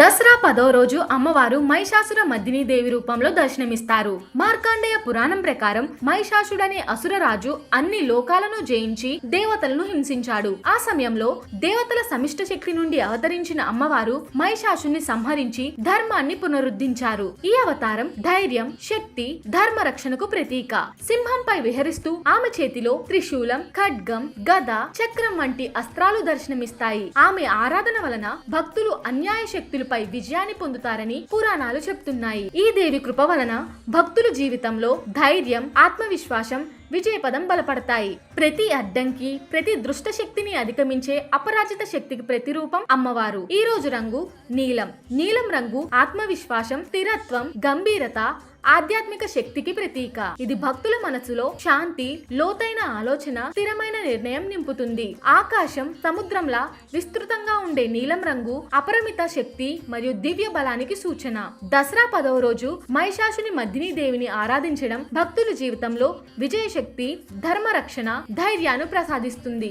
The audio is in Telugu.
దసరా పదో రోజు అమ్మవారు మహిషాసుర మద్దిని దేవి రూపంలో దర్శనమిస్తారు. మార్కాండేయ పురాణం ప్రకారం మహిషాసుడనే అసురరాజు అన్ని లోకాలను జయించి దేవతలను హింసించాడు. ఆ సమయంలో దేవతల సమిష్ట శక్తి నుండి అవతరించిన అమ్మవారు మహిషాసుని సంహరించి ధర్మాన్ని పునరుద్ధరించారు ఈ అవతారం ధైర్యం శక్తి ధర్మ రక్షణకు ప్రతీక. సింహంపై విహరిస్తూ ఆమె చేతిలో త్రిశూలం ఖడ్గం గద చక్రం వంటి అస్త్రాలు దర్శనమిస్తాయి. ఆమె ఆరాధన వలన భక్తులు అన్యాయ శక్తులు పై విజయాన్ని పొందుతారని పురాణాలు చెప్తున్నాయి. ఈ దేవి కృప వలన భక్తుల జీవితంలో ధైర్యం ఆత్మవిశ్వాసం విజయపదం బలపడతాయి. ప్రతి అడ్డంకి ప్రతి దృష్ట శక్తిని అధిగమించే అపరాజిత శక్తికి ప్రతిరూపం అమ్మవారు. ఈ రోజు రంగు నీలం. నీలం రంగు ఆత్మవిశ్వాసం స్థిరత్వం గంభీరత ఆధ్యాత్మిక శక్తికి ప్రతీక. ఇది భక్తుల మనసులో శాంతి లోతైన ఆలోచన స్థిరమైన నిర్ణయం నింపుతుంది. ఆకాశం సముద్రంలా విస్తృతంగా ఉండే నీలం రంగు అపరిమిత శక్తి మరియు దివ్య బలానికి సూచన. దసరా పదవ రోజు మహిషాసుని మధ్యని దేవిని ఆరాధించడం భక్తుల జీవితంలో విజయశక్తి ధర్మరక్షణ ధైర్యాన్ని ప్రసాదిస్తుంది.